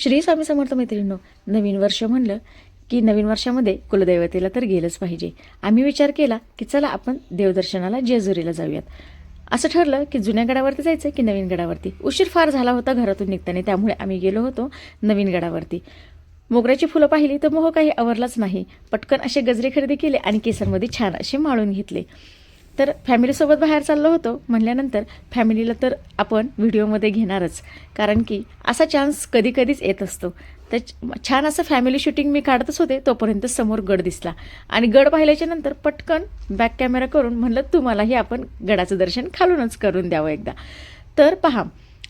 श्री स्वामी समर्थ मैत्रिणींनो नवीन वर्ष म्हणलं की नवीन वर्षामध्ये कुलदैवतेला तर गेलंच पाहिजे. आम्ही विचार केला की चला आपण देवदर्शनाला जेजुरीला जाऊयात. असं ठरलं की जुन्या गडावरती जायचं की नवीन गडावरती. उशीर फार झाला होता घरातून निघताना त्यामुळे आम्ही गेलो होतो नवीन गडावरती. मोगऱ्याची फुलं पाहिली तर मोह काही आवरलाच नाही. पटकन असे गजरे खरेदी केले आणि केसरमध्ये छान असे माळून घेतले. तर फॅमिलीसोबत बाहेर चाललो होतो. म्हणल्यानंतर फॅमिलीला तर आपण व्हिडिओमध्ये घेणारच. कारण की असा चान्स कधी कधीच येत असतो. तर छान असं फॅमिली शूटिंग मी काढतच होते तोपर्यंत समोर गड दिसला. आणि गड पाहिल्याच्या नंतर पटकन बॅक कॅमेरा करून म्हणलं तुम्हालाही आपण गडाचं दर्शन खालूनच करून द्यावं एकदा. तर पहा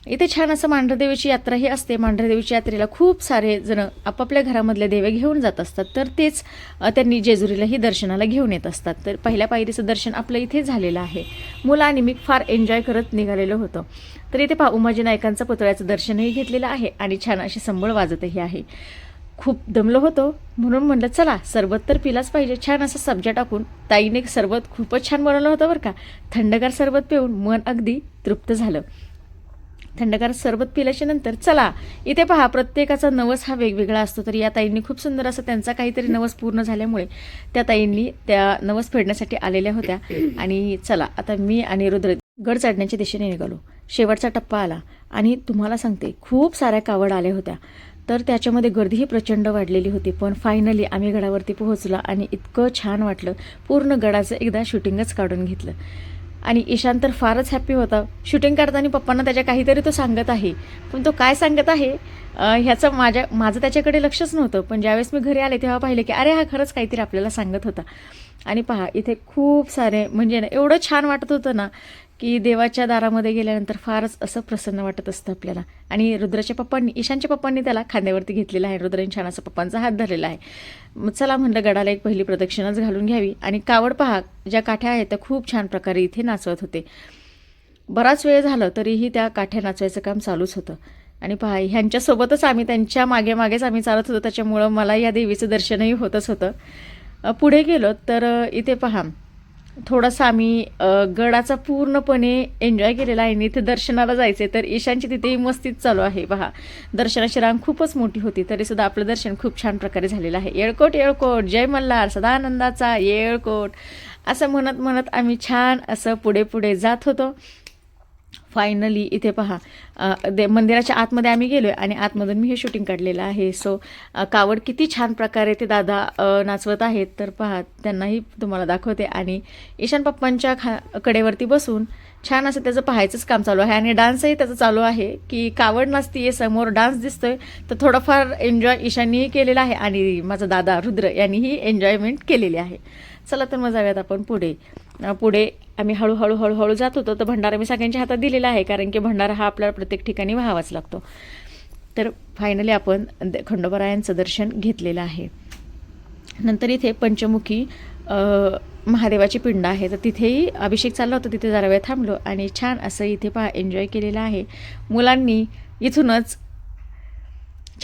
इथे छान असं मांढरदेवीची यात्रा ही असते. मांढरदेवीच्या यात्रेला खूप सारे जण आपापल्या घरामधले देवे घेऊन जात असतात. तर तेच त्यांनी जेजुरीलाही दर्शनाला घेऊन येत असतात. तर पहिल्या पायरीचं दर्शन आपलं इथे झालेलं आहे. मुलं आणि मी फार एन्जॉय करत निघालेलं होतं. तर इथे पहा उमाजी नायकांचं पुतळ्याचं दर्शनही घेतलेलं आहे आणि छान अशी संबळ वाजतही आहे. खूप दमलो होतो. म्हणून म्हणलं चला सरबत तर पिलाच पाहिजे. छान असं सब्जा टाकून ताईने सरबत खूपच छान बनवलं होतं बरं का. थंडगार सरबत पिऊन मन अगदी तृप्त झालं. थंडगार सरबत पिल्याच्या नंतर चला इथे पहा प्रत्येकाचा नवस हा वेगवेगळा असतो. तर या ताईंनी खूप सुंदर असं त्यांचा काहीतरी नवस पूर्ण झाल्यामुळे त्या ताईंनी त्या नवस फेडण्यासाठी आलेल्या होत्या. आणि चला आता मी आणि रुद्र गड चढण्याच्या दिशेने निघालो. शेवटचा टप्पा आला आणि तुम्हाला सांगते खूप साऱ्या कावड आल्या होत्या. तर त्याच्यामध्ये गर्दीही प्रचंड वाढलेली होती. पण फायनली आम्ही गडावरती पोहोचलो आणि इतकं छान वाटलं. पूर्ण गडाचं एकदा शूटिंगच काढून घेतलं. आणि ईशान तर फारच हॅप्पी होता. शूटिंग करताना पप्पांना त्याच्या काहीतरी तो सांगत आहे. पण तो काय सांगत आहे ह्याचं माझ्या माझं त्याच्याकडे लक्षच नव्हतं. पण ज्यावेळेस मी घरी आले तेव्हा पाहिले की अरे हा खरंच काहीतरी आपल्याला सांगत होता. आणि पहा इथे खूप सारे म्हणजे ना एवढं छान वाटत होतं ना की देवाच्या दारामध्ये गेल्यानंतर फारच असं प्रसन्न वाटत असतं आपल्याला. आणि रुद्राच्या पप्पांनी ईशानच्या पप्पांनी त्याला खांद्यावरती घेतलेला आहे. रुद्र छान पप्पांचा हात धरलेला आहे. चला म्हणलं गडाला एक पहिली प्रदक्षिणाच घालून घ्यावी. आणि कावड पहा ज्या काठ्या आहेत त्या खूप छान प्रकारे इथे नाचवत होते. बराच वेळ झालं तरीही त्या काठ्या नाचवायचं काम चालूच होतं. आणि पहा ह्यांच्यासोबतच आम्ही त्यांच्या मागे मागेच आम्ही चालत होतो. त्याच्यामुळं मला या देवीचं दर्शनही होतच होतं. पुढे गेलो तर इथे पहा. थोडासा आम्ही गडाचा पूर्णपणे एन्जॉय केलेला आहे आणि इथे दर्शनाला जायचे तर ईशानची तिथेही मस्तीच चालू आहे. पहा दर्शनाची रांग खूपच मोठी होती तरीसुद्धा आपलं दर्शन खूप छान प्रकारे झालेलं आहे. येळकोट येळकोट जय मल्हार सदानंदाचा येळकोट असं म्हणत म्हणत आम्ही छान असं पुढे पुढे जात होतो. फायनली इथे पहा. दे मंदिराच्या आतमध्ये आम्ही गेलो आहे आणि आतमधून मी हे शूटिंग काढलेलं आहे. सो कावड किती छान प्रकारे ते दादा नाचवत आहेत. तर पहा त्यांनाही तुम्हाला दाखवते. आणि ईशान पप्पांच्या खा कडेवरती बसून छान असं त्याचं पाहायचंच काम चालू आहे. आणि डान्सही त्याचं चालू आहे की कावड नाचतीये समोर डान्स दिसतोय तर थोडंफार एन्जॉय ईशाननीही केलेला आहे आणि माझा दादा रुद्र यांनीही एन्जॉयमेंट केलेली आहे. चला तर मग जाऊयात आपण पुढे. पुढे आम्ही हळूहळू हळूहळू जात होतो तर भंडारा मी सगळ्यांच्या हातात दिलेला आहे कारण की भंडारा हा आपल्याला प्रत्येक ठिकाणी व्हावाच लागतो. तर फायनली आपण द- दर्शन घेतलेलं आहे. नंतर इथे पंचमुखी महादेवाची पिंड आहे तर तिथेही अभिषेक चालला होता तिथे जरा वेळ थांबलो आणि छान असं इथे पहा एन्जॉय केलेलं आहे. मुलांनी इथूनच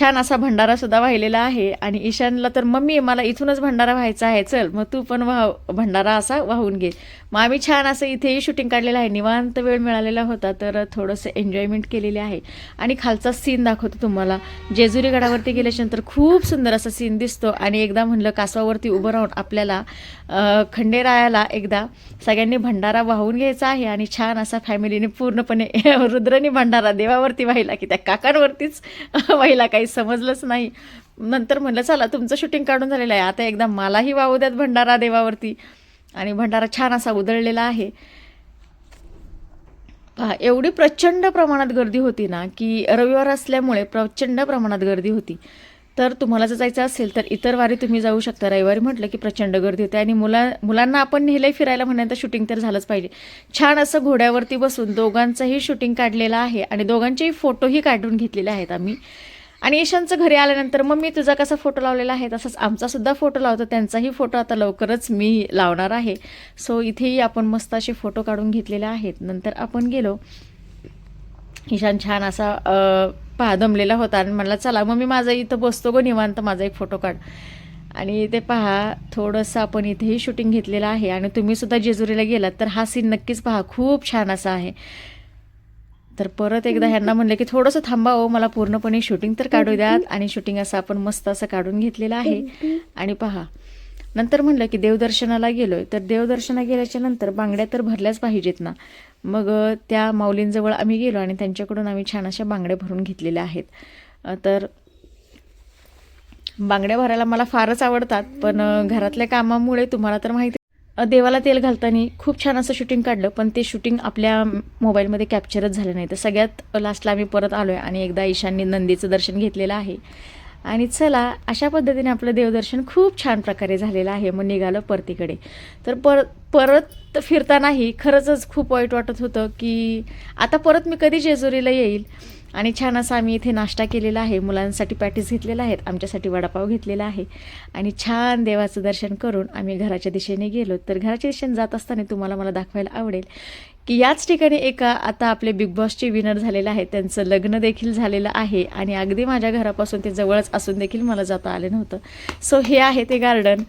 छान असा भंडारासुद्धा वाहिलेला आहे. आणि ईशानला तर मम्मी मला इथूनच भंडारा व्हायचा आहे. चल मग तू पण वाह भंडारा असा वाहून घे. मग आम्ही छान असं इथेही शूटिंग काढलेलं आहे. निवांत वेळ मिळालेला होता तर थोडंसं एन्जॉयमेंट केलेले आहे. आणि खालचा सीन दाखवतो तुम्हाला. जेजुरी गडावरती गेल्याच्यानंतर खूप सुंदर असा सीन दिसतो. आणि एकदा म्हणलं कासवावरती उभं राहून आपल्याला खंडेरायाला एकदा सगळ्यांनी भंडारा वाहून घ्यायचा आहे. आणि छान असा फॅमिलीने पूर्णपणे रुद्रनी भंडारा देवावरती वाहिला की त्या काकांवरतीच वाहिला काही समजलंच नाही. नंतर म्हणलं चला तुमचं शूटिंग काढून झालेलं आहे. आता एकदा मलाही वाहू द्यात भंडारा देवावरती. आणि भंडारा छान असा उधळलेला आहे. पहा एवढी प्रचंड प्रमाणात गर्दी होती ना की रविवार असल्यामुळे प्रचंड प्रमाणात गर्दी होती. तर तुम्हाला जर जायचं असेल तर इतर वारी तुम्ही जाऊ शकता. रविवारी म्हटलं की प्रचंड गर्दी होते. आणि मुला मुलांना आपण नेलंय फिरायला म्हणल्यानंतर शूटिंग तर झालंच पाहिजे. छान असं घोड्यावरती बसून दोघांचंही शूटिंग काढलेलं आहे. आणि दोघांचेही फोटोही काढून घेतलेले आहेत आम्ही. आणि ईशानचं घरी आल्यानंतर मग मी तुझा कसा फोटो लावलेला आहे? तसंच आमचा सुद्धा फोटो लावतो. त्यांचाही फोटो आता लवकरच मी लावणार आहे. सो इथेही आपण मस्त असे फोटो काढून घेतलेले आहेत. नंतर आपण गेलो. ईशान छान असा पहा दमलेला होता आणि म्हणला चला मग मी माझा इथं बसतो गो निवांत माझा एक फोटो काढ. आणि ते पहा थोडंसं आपण इथेही शूटिंग घेतलेलं आहे. आणि तुम्हीसुद्धा जेजुरीला गेलात तर हा सीन नक्कीच पहा खूप छान असा आहे. तर परत एकदा ह्यांना म्हणलं की थोडंसं थांबा हो मला पूर्णपणे शूटिंग तर काढू द्यात. आणि शूटिंग असं आपण मस्त असं काढून घेतलेलं आहे. आणि पहा नंतर म्हणलं की देवदर्शनाला गेलोय. तर देवदर्शना गेल्याच्यानंतर बांगड्या तर भरल्याच पाहिजेत ना. मग त्या माऊलींजवळ आम्ही गेलो आणि त्यांच्याकडून आम्ही छान अशा बांगड्या भरून घेतलेल्या आहेत. तर बांगड्या भरायला मला फारच आवडतात. पण घरातल्या कामामुळे तुम्हाला तर माहिती देवाला तेल घालताना खूप छान असं शूटिंग काढलं पण ते शूटिंग आपल्या मोबाईलमध्ये कॅप्चरच झालं नाही. तर सगळ्यात लास्टला आम्ही परत आलो आहे आणि एकदा ईशाननी नंदीचं दर्शन घेतलेलं आहे. आणि चला अशा पद्धतीने आपलं देवदर्शन खूप छान प्रकारे झालेलं आहे. मग निघालं परतीकडे. तर पर परत फिरतानाही खरंचच खूप वाईट वाटत होतं की आता परत मी कधी जेजुरीला येईल? आणि छान असा आम्ही इथे नाश्ता केलेला आहे. मुलांसाठी पॅटीस घेतलेला आहेत. आमच्यासाठी वडापाव घेतलेला आहे. आणि छान देवाचं दर्शन करून आम्ही घराच्या दिशेने गेलो. तर घराच्या दिशेने जात असताना तुम्हाला मला दाखवायला आवडेल की याच ठिकाणी एका आता आपले बिग बॉसचे विनर झालेले आहेत. त्यांचं लग्न देखील झालेलं आहे. आणि अगदी माझ्या घरापासून ते जवळच असून देखील मला जाता आले नव्हतं. सो हे आहे ते गार्डन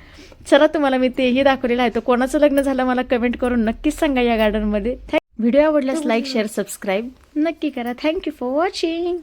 चला तुम्हाला मी तेही दाखवलेलं आहे. तर कोणाचं लग्न झालं मला कमेंट करून नक्कीच सांगा या गार्डनमध्ये थँक व्हिडिओ आवडल्यास लाईक शेअर सबस्क्राईब नक्की करा. Thank you for watching